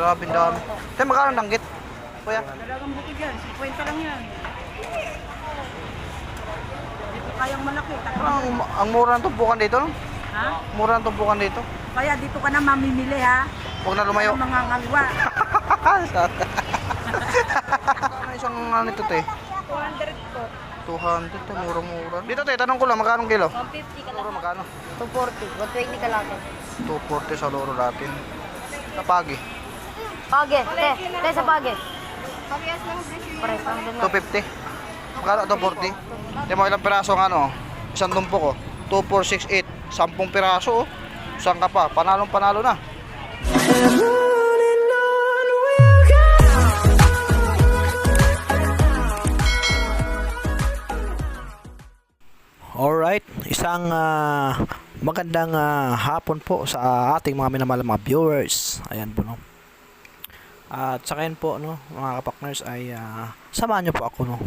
Grabe ang dami. Tayo magkano ang danggit? Kuya? Talagang buti yan, 50 lang yan. Hindi ko kayang malaki. Ang, ang mura ng tumpukan dito, no? Ha? Mura ng tumpukan dito. Kaya dito ka na mamimili ha. Huwag na lumayo. Ang mga ngalwa. ano isang ano nito, te? 200 po. 200, te. Mura-mura. Dito, te. Tanong ko lang, magkano kilo? 150 ka Mura, magkano? 240. 120 ka lang. 240 sa loro natin. Kapagi. Page, te, te sa page. Parehas lang presyo Pares lang din. 250. Magkano 240? Te, mga ilang piraso ang ano? Isang tumpok, oh. 2468. 10 piraso, oh. Saan ka pa? Panalong panalo na. Alright, isang ah, magandang ah, hapon po sa ating mga minamahal mga viewers. Ayan po no. At sa ngayon po no, mga kapakners ay ah, samahan niyo po ako no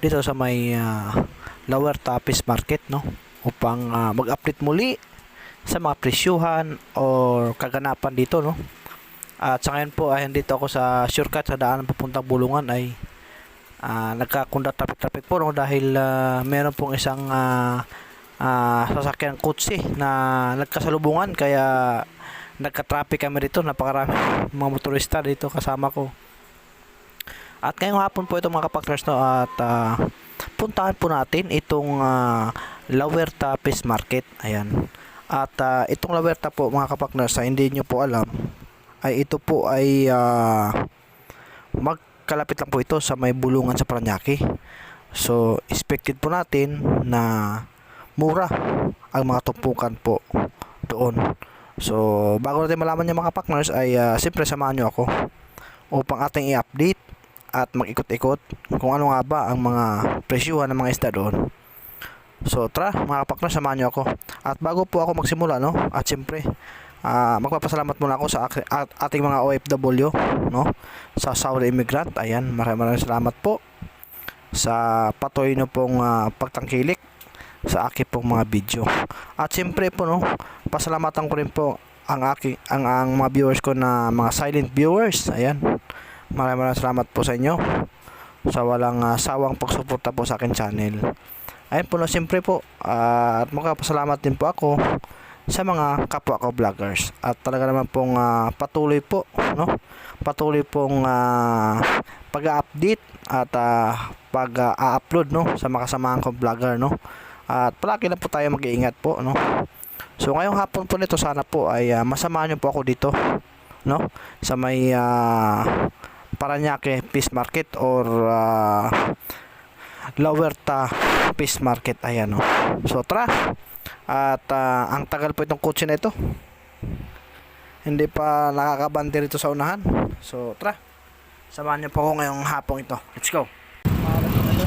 dito sa may ah, Lower Tapis Market no upang ah, mag-update muli sa mga presyuhan or kaganapan dito no. At sa ngayon po ay dito ako sa shortcut sa daan papuntang Bulungan ay ah nagkakunda traffic-traffic po no dahil ah, meron pong isang ah, ah, sasakyan kutsi na nagkasalubungan kaya nagka-traffic kami dito. Napakarami mga motorista dito kasama ko. At ngayong hapon po ito mga kapakners no? At ah, puntahan po natin itong ah, Lawerta Fish Market. Ayan. At ah, itong Lawerta po mga kapakners sa hindi nyo po alam ay ito po ay ah, magkalapit lang po ito sa may bulungan sa Paranaque. So expected po natin na mura ang mga tumpukan po doon so bago natin malaman yung mga partners ay ah, siyempre samahan nyo ako upang ating i-update at mag-ikot-ikot kung ano nga ba ang mga presyuhan ng mga isda doon. So tara mga partners samahan nyo ako. At bago po ako magsimula no at siyempre ah, magpapasalamat muna ako sa at ating mga OFW no sa Saudi immigrant. Ayan maraming maraming salamat po sa patuloy nyo pong ah, pagtangkilik sa aking pong mga video. At siyempre po no, pasalamatan ko rin po ang aking ang, ang mga viewers ko na mga silent viewers. Ayan. Maraming maraming salamat po sa inyo sa walang ah, sawang pagsuporta po sa akin channel. Ayun po no, siyempre po ah, at magpapasalamat din po ako sa mga kapwa ko vloggers at talaga naman pong ah, patuloy po no patuloy pong ah, pag-update at ah, pag-upload no sa mga kasamahan kong vlogger no at palagi na po tayo mag-iingat po no? So ngayong hapon po nito sana po ay ah, masamahan niyo po ako dito no? Sa may ah, Paranaque Fish Market or ah, Lawerta Fish Market. Ayan no? So tara! At ah, ang tagal po itong kotse na ito. Hindi pa nakakabante rito sa unahan. So tara! Samahan niyo po ako ngayong hapong ito. Let's go!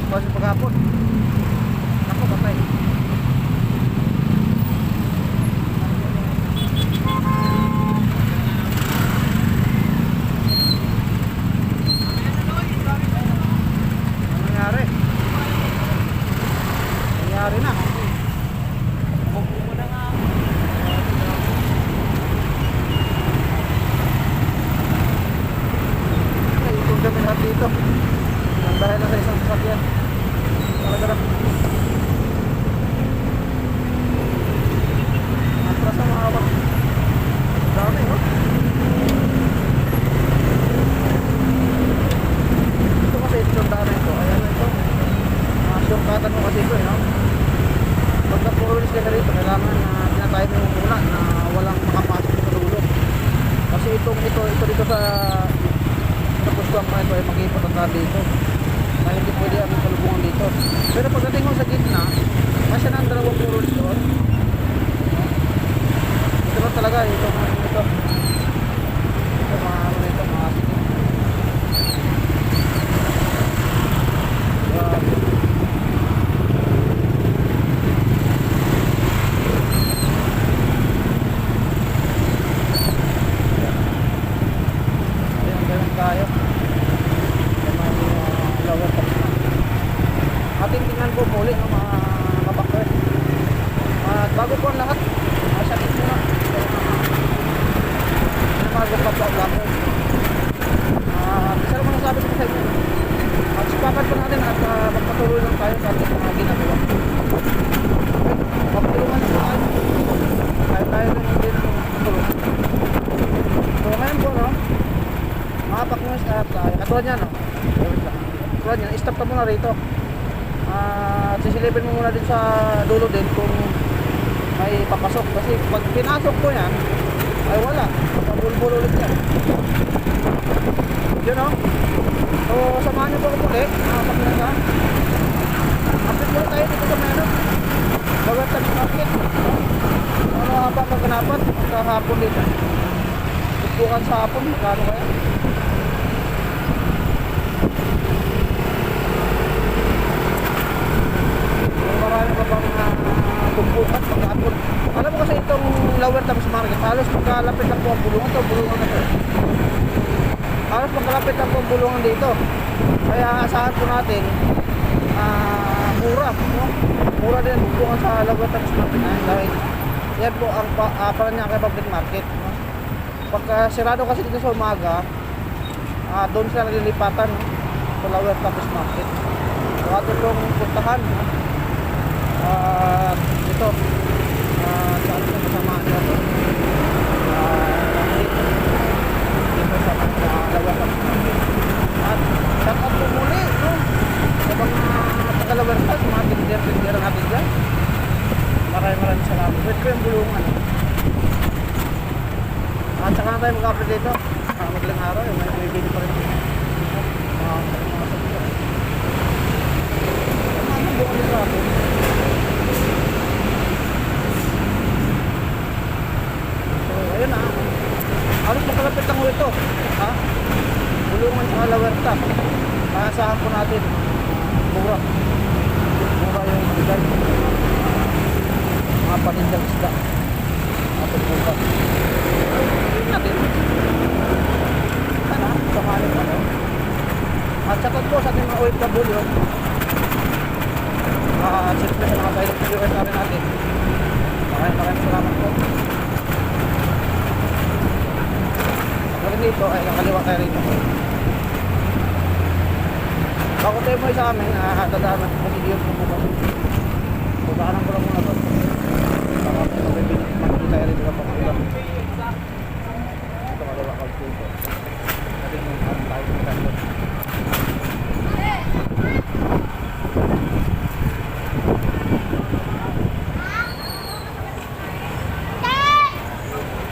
Paghapon ako patay Ano nangyari? Nangyari na. Naitog kami lahat dito. Ang dahil na sa isang sasakyan. Talaga na. Atras ang mga awak. Dami, oh. Ito kasi ito yung dami ito. Ayan ito. Mga shortcutan mo kasi ito, eh, no? Purulis ka na rito, kailangan na tinatay mo yung muna na walang makapasok sa dulo. Kasi itong ito, ito dito sa tapos ko ang mga ito ay mag-iipot ang dito. Kaya hindi pwede ang salubungan dito. Pero pagdating mo sa gitna, masya na ang dalawang purulis doon. Ito talaga, ito. Ito mga ano nito, mga sige. Grabe. Ayan, ganun tayo. Sa mga uh, lower top na. Ating tingnan po muli ng mga kabakter. At bago po ang lahat, masakit muna. Sa mga kapwa vlogger. Ah, isa lang masasabi ko sa inyo. At sipapan pa natin at ah, magpatuloy lang tayo sa ating mga ginagawa. Magtulungan na tayo. Tayo tayo rin hindi na magtulungan. So ngayon po, no? Mga paknos at uh, katulad yan, no? Katulad yan, stop ka muna rito. Ah, sisilipin mo muna din sa dulo din kung may papasok. Kasi pag pinasok ko yan, ay wala. Pabulbul ulit yan. Yun o. So, samahan niyo po ako muli. Mga pakinasa. Update muna tayo dito sa meron. Bawat tabi market. Ano nga ba kaganapan? Magkahapon dito. Bukan sa hapon. Magkano kaya? Yung marami pa bang uh, tumpukan maghapon. Alam mo kasi itong lower tapos market, halos magkalapit lang po ang bulungan to, bulungan na to. Halos bulungan dito. Kaya asahan po natin, ah mura, no? Mura din ang bulungan sa tapos market na dahil yan po ang pa, uh, Paranaque Public Market. No? Pagka sirado kasi dito sa umaga, ah doon sila nalilipatan no? sa lower tapos market. So atin pong puntahan. No? Ah, ito. Ah, sa ating kasama niya to. Ah, dito. Dito sa mga lawa sa At shout out po muli, no? Sa mga tagalawar sa mga tindir-tindir natin dyan. Maraming maraming salamat. Wait ko yung bulungan. no? At saka na tayo mag-upload dito. Ah, maglang araw, yung may, may video pa rin. Ah, mga sabihan. Ano buong nito ako? So, ayun na. Lang ulit ito. Ha? Bulungan sa Alawerta. Maasahan po natin. Mura. Mura yung bigay. Mga panindang isda. Ating bukas. Ayun natin. Sana, pa rin. At saka po sa ating mga OFW. Ah, siyempre sa mga viewers na rin natin. Maraming maraming salamat po. Dito ay nakaliwa tayo rito. Bago tayo mo sa amin, ah, dadaan kasi yun po po. Dadaanan ko lang muna to. Baka may mabibili. Makikita rito sa pakulang. Ito kaliwa ka dito. Kasi yung ano tayo sa tayo.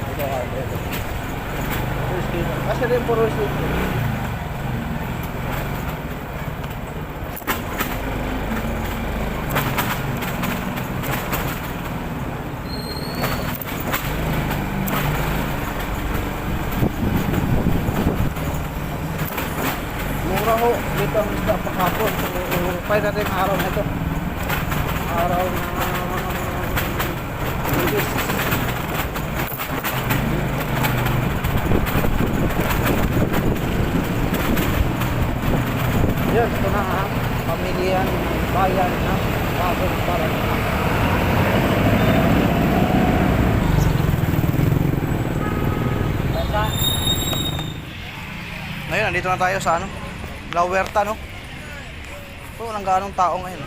Ito ka, ito. Kasi rin puro sweet. Mura ho, dito ang isda pakapon. Pwede natin ang araw na ito. Araw na Lugis. Yan, ito na ang pamilyan bayan ng Bagong Paranaque. Ngayon, nandito na tayo sa ano? La Huerta, no? Ito, walang ganong tao ngayon.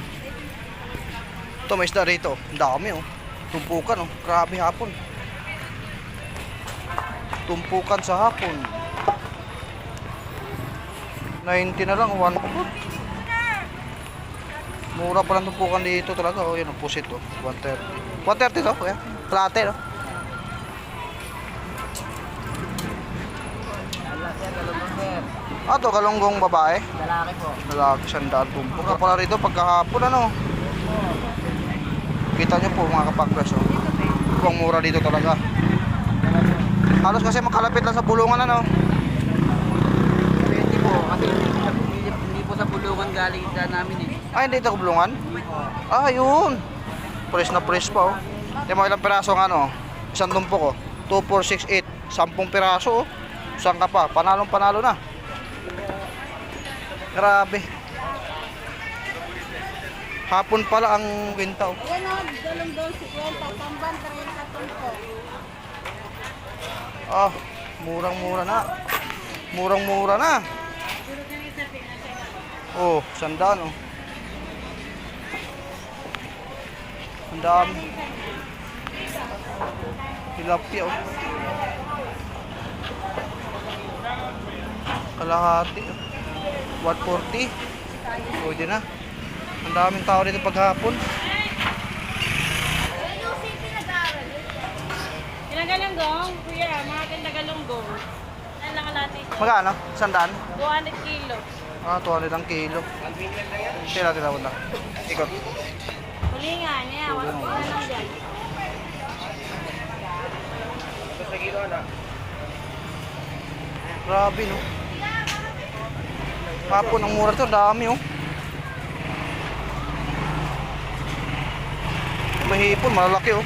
Ito, may isda rito. Ang dami, oh. Tumpukan, oh. Grabe hapon. Tumpukan sa hapon. 90 na lang, 1 foot. Mura pa lang tumpukan dito talaga. Oh, yun, ang pusit, oh. 130. 130 to, kuya. Plate, no? Ah, to, babae. Lalaki po. Lalaki, sandaan tumpok. Mura pala rito pagkahapon, ano? Kita nyo po mga kapakras, oh. Ang mura dito talaga. Halos kasi makalapit lang sa bulungan, ano? Pwede po. Kasi hindi, hindi po sa bulungan galing isda namin eh. Ay, hindi ito bulungan? Ah, yun. Press na press pa, oh. Yung mga ilang piraso ng ano? Isang tumpok, oh. 2, 4, 6, 8. 10 piraso, oh. Saan ka pa? Panalong panalo na. Grabe. Hapon pala ang kwenta, oh. Yan o, dalong doon si Kwenta. Pamban, 30 po. Ah, murang-mura na. Murang-mura na. Oh, sandaan oh. Ang dami. Tilapia oh. Kalahati oh. 140. Pwede na. Ang daming tao dito paghapon. Tinagalonggong, kuya, mga tinagalonggong. Ano lang natin? Magkano? Sandaan? 200 kilo. Ah, 200 ang kilo. Sila natin na Ikot. Huli nga niya, wala ko na lang dyan. Grabe no. Hapon ang mura to, dami oh. Mahipon, malalaki oh.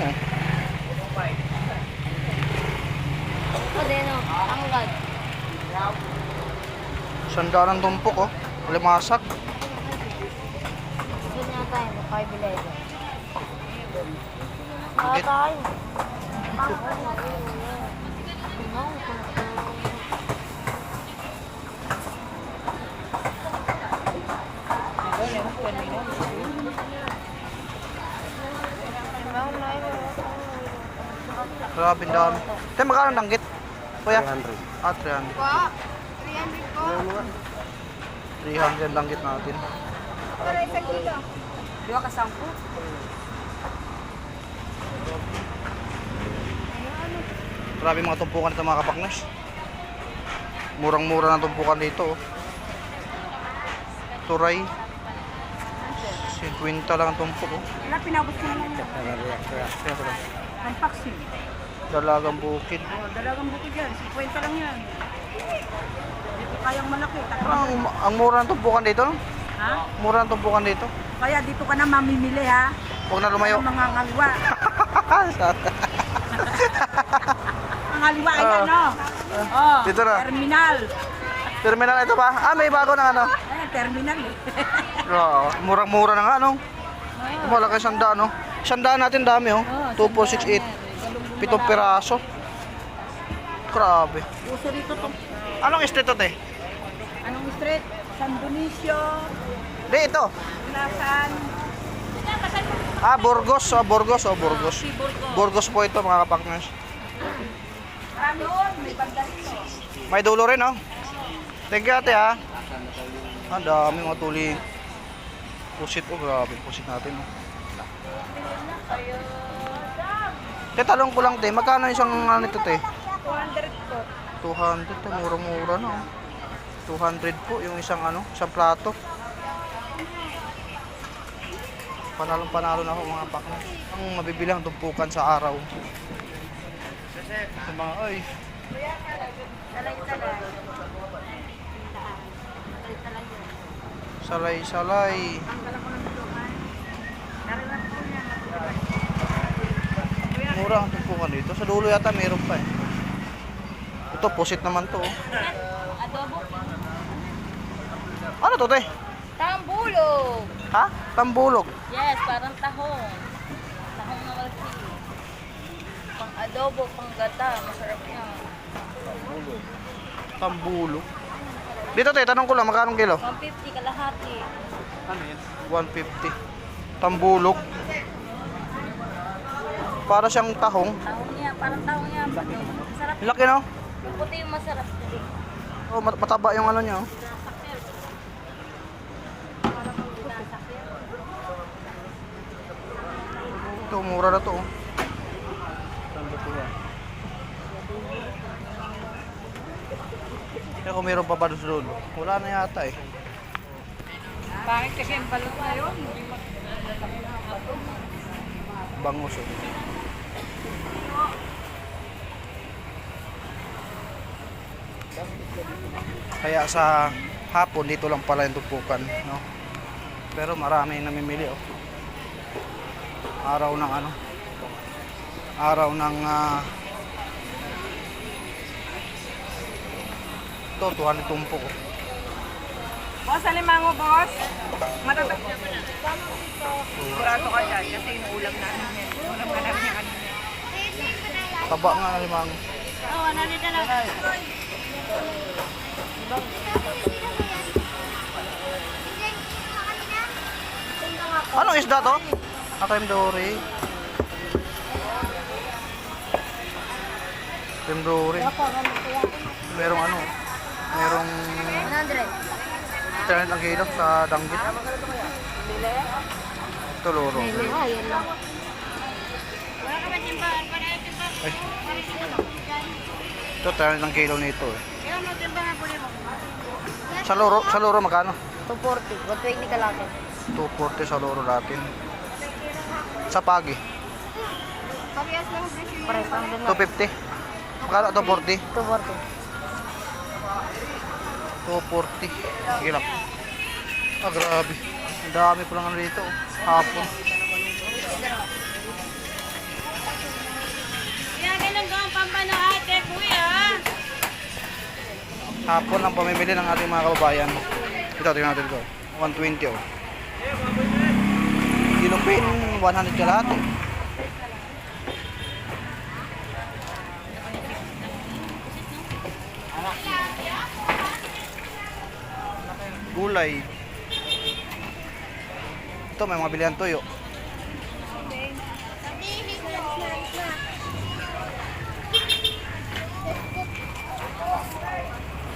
Ito din o. Anggad. Sandaan ang tumpok oh. Limasak. Doon nga tayo. May 5 11. Ah, tayo. Grabe ang dami. Tayo magkano ang danggit? Kuya? 300. Ah, 300. 300 danggit natin. Dua ka sampu. Grabe mga tumpukan dito mga kapakners. Murang-mura na tumpukan dito. Oh. Turay. 50 lang ang tumpok. Oh. Wala, pinabot ko na lang yan. Ang paksi. Dalagang bukid. Oh, dalagang buko dyan. 50 lang yan. Hindi ko kayang malaki. Ang, ang mura ng tumpukan dito. Ha? Mura ng tumpukan dito. Kaya dito ka na mamimili ha. Huwag na lumayo. Ang mga ngaliwa. Ang ngaliwa ayan no. Oh, Dito na. Terminal. Terminal ito pa. Ah, may bago na ano. Ayan, terminal eh. Oo, murang-mura na nga, no? Malaki sanda, no? Sandaan natin dami, oh. 2468. Pitong piraso. Grabe. Uso rito to. Anong estate to, te? Anong street? San Bonicio. Di, ito. Nasan? Ah, Burgos. Ah, Burgos. Oh, Burgos. Burgos po ito, mga kapakners. Ano? May banda rito. May dulo rin, oh. Thank you, ate, ha. Ang dami mga tuling. Pusit, oh, grabe. Pusit natin, oh. Te, talong ko lang, te. Magkano isang ano nito, te? 200 po. 200 to, murang-mura na. oh. 200 po yung isang ano, isang plato. Panalong panalo na ako mga pakna. Ang mabibilang tumpukan sa araw. Sa mga, ay, salay-salay. Mura ang tumpukan dito. Sa dulo yata meron pa eh. Ito, pusit naman to. oh. Adobo. Ano to, te? Tambulog. Ha? Tambulog. Yes, parang tahong. Tahong na malaki. Pang adobo, pang gata. Masarap yan. Tambulog. Dito, te, tanong ko lang, magkano kilo? 150 kalahati. 150. Tambulog. Para siyang tahong. Tahong niya, parang tahong niya. Masarap. Laki, no? Yung puti yung masarap. Oh, mat- mataba yung ano niya. oh. Ito, mura na to. oh. Kaya kung meron pa ba doon? Wala na yata eh. Bakit kasi ang balot na yun? Bangus oh. Kaya sa hapon dito lang pala yung tumpukan, no? Pero marami namimili oh. Araw ng ano? Araw ng ah Ito, 200 tumpok oh. Boss, alimango, boss. Matatak. Sigurado ka dyan kasi inuulam namin yan. Ulam ka namin yan. Taba nga limang. Oo, oh, nanito na. Anong isda to? Akim Dory. Akim Dory. Merong ano? Merong 100. internet ang kilo sa danggit. Ito loro. Ah. Ay. Ito internet ang kilo nito eh. Sa loro, sa loro magkano? 240. 120 ka lang. 240 sa loro natin. Sa pagi, Pares lang din lang. 250. Magkano 240? 240. 240. Hirap. Ah, grabe. Ang dami pa lang ano dito. Hapon. Hapon ang pamimili ng ating mga kababayan. Ito, tingnan natin ito. 120 oh. Kilopin, 100 kalate. Gulay. Ito, may mga bilihan toyo.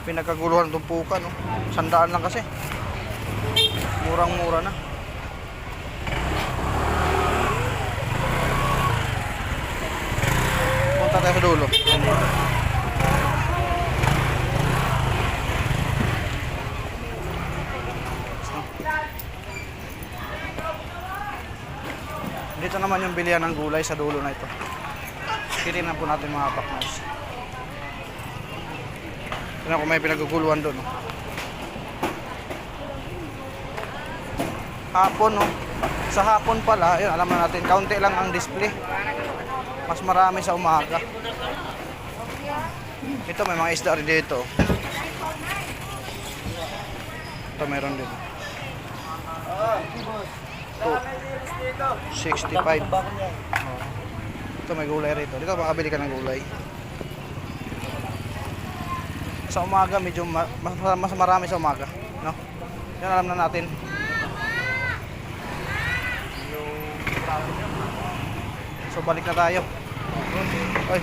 pinagkaguluhan ng tumpukan no? sandaan lang kasi murang mura na punta tayo sa dulo dito naman yung bilihan ng gulay sa dulo na ito titignan po natin mga partners Tignan ko may pinaguguluhan doon. oh. Hapon, no? Sa hapon pala, yun, alam na natin, kaunti lang ang display. Mas marami sa umaga. Ito, may mga isda rin dito. Ito, meron din. Ito, 65. Oh. Ito, may gulay rito. Dito, makabili ka ng gulay sa umaga medyo ma- mas, marami sa umaga no yan alam na natin so balik na tayo Oy.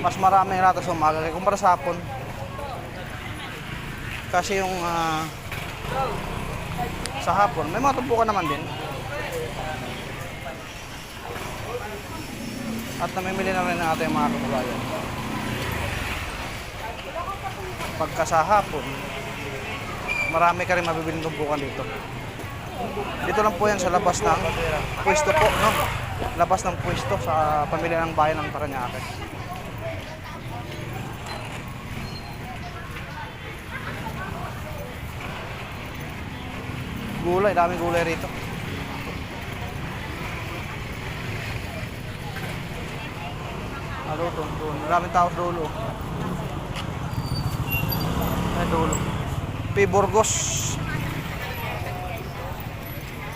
mas marami natin sa umaga kumpara sa hapon kasi yung ah, sa hapon. May mga tumpukan naman din. At namimili na rin ng ating mga kababayan. Pagka sa hapon marami ka rin mabibiling tumpukan dito. Dito lang po yan sa labas ng pwesto po no? Labas ng pwesto sa pamilya ng bayan ng Paranaque gulay daming gulay rito Ano to? Maraming tao dulo. Ay, dulo. P. Burgos.